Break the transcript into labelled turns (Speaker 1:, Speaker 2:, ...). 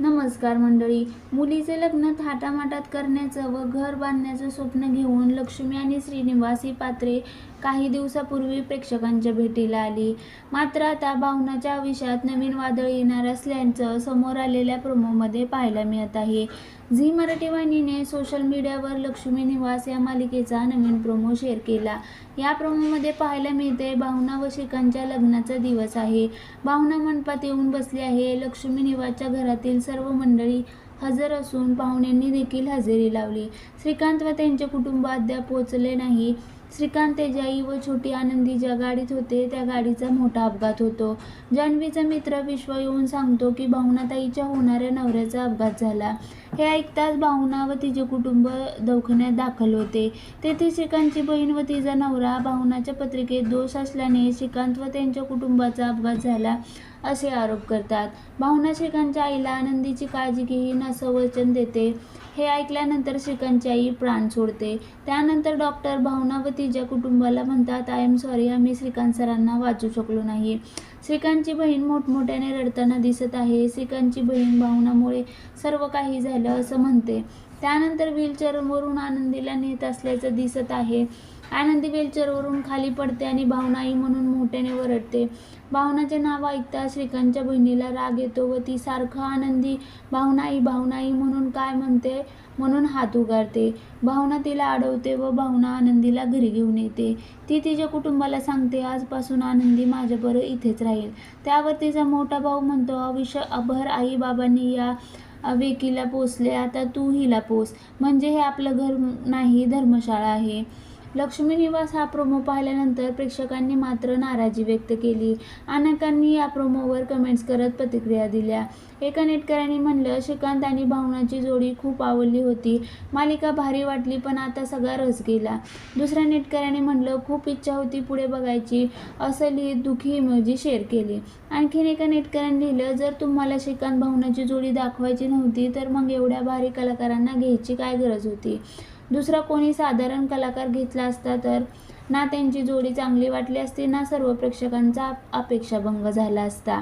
Speaker 1: नमस्कार मंडळी. मुलीचे लग्न थाटामाटात करण्याचं व घर बांधण्याचं स्वप्न घेऊन लक्ष्मी आणि श्रीनिवास ही पात्रे काही दिवसापूर्वी प्रेक्षकांच्या भेटीला आली. मात्र आता भावनाच्या आयुष्यात नवीन वादळ येणार असल्याचं समोर आलेल्या प्रोमोमध्ये पाहायला मिळत आहे. झी मराठी वाहिनीने सोशल मीडियावर लक्ष्मी निवास या मालिकेचा नवीन प्रोमो शेअर केला. या प्रोमोमध्ये पाहायला मिळते भावना व श्रीकांतच्या लग्नाचा दिवस आहे. भावना मंडपात येऊन बसली आहे. लक्ष्मी निवासच्या घरातील सर्व मंडळी हजर असून पाहुण्यांनी देखील हजेरी लावली. श्रीकांत व त्यांचे कुटुंब अद्याप पोहोचले नाही. श्रीकांत तेजाई आई व छोटी आनंदी ज्या गाडीत होते त्या गाडीचा मोठा अपघात होतो. जान्हवीचा मित्र विश्व येऊन सांगतो की भावनाताईच्या होणाऱ्या नवऱ्याचा अपघात झाला. हे ऐकताच भावना व तिचे कुटुंब दवाखान्यात दाखल होते. तेथे श्रीकांतची बहीण व तिचा नवरा भावनाच्या पत्रिकेत दोष असल्याने श्रीकांत व त्यांच्या कुटुंबाचा अपघात झाला असे आरोप करतात. भावना श्रीकांतच्या आईला आनंदीची काळजी घेईन असं वचन देते. हे ऐकल्यानंतर श्रीकांतची आई प्राण सोडते. त्यानंतर डॉक्टर भावना व तिच्या कुटुंबाला म्हणतात आय एम सॉरी आम्ही श्रीकांत सरांना वाचू शकलो नाही. श्रीकांतची बहीण मोठमोठ्याने रडताना दिसत आहे. श्रीकांतची बहीण भावनामुळे सर्व काही झालं असं म्हणते. त्यानंतर व्हीलचेअरवरून आनंदीला नेत असल्याचं दिसत आहे. आनंदी वेलचरवरून खाली पडते आणि भावना आई म्हणून मोठ्याने वरडते. भावनाचे नाव ऐकता श्रीकांतच्या बहिणीला राग येतो व ती सारखं आनंदी भावनाई भावनाई म्हणून काय म्हणते? म्हणून हात उगारते. भावना तिला अडवते व भावना आनंदीला घरी घेऊन येते. ती तिच्या कुटुंबाला सांगते आजपासून आनंदी माझ्याबरोबर इथेच राहील. त्यावर तिचा मोठा भाऊ म्हणतो अविष अभर आई बाबांनी या वेकीला पोचले आता तू हिला पोस. म्हणजे हे आपलं घर नाही धर्मशाळा आहे. लक्ष्मी निवास हा प्रोमो पाहिल्यानंतर प्रेक्षकांनी मात्र नाराजी व्यक्त केली. अनेकांनी या प्रोमोवर कमेंट्स करत प्रतिक्रिया दिल्या. एका नेटकऱ्यांनी म्हणलं श्रीकांत आणि भावनाची जोडी खूप आवडली होती. मालिका भारी वाटली पण आता सगळा रस गेला. दुसऱ्या नेटकऱ्याने म्हणलं खूप इच्छा होती पुढे बघायची. असं लिहित दुःखी इमोजी शेअर केली. आणखीन एका नेटकऱ्याने लिहिलं जर तुम्हाला श्रीकांत भावनाची जोडी दाखवायची नव्हती तर मग एवढ्या भारी कलाकारांना घ्यायची काय गरज होती? दुसरा कोणी साधारण कलाकार घेतला असता तर ना त्यांची जोडी चांगली वाटली असती ना सर्व प्रेक्षकांचा अपेक्षाभंग झाला असता.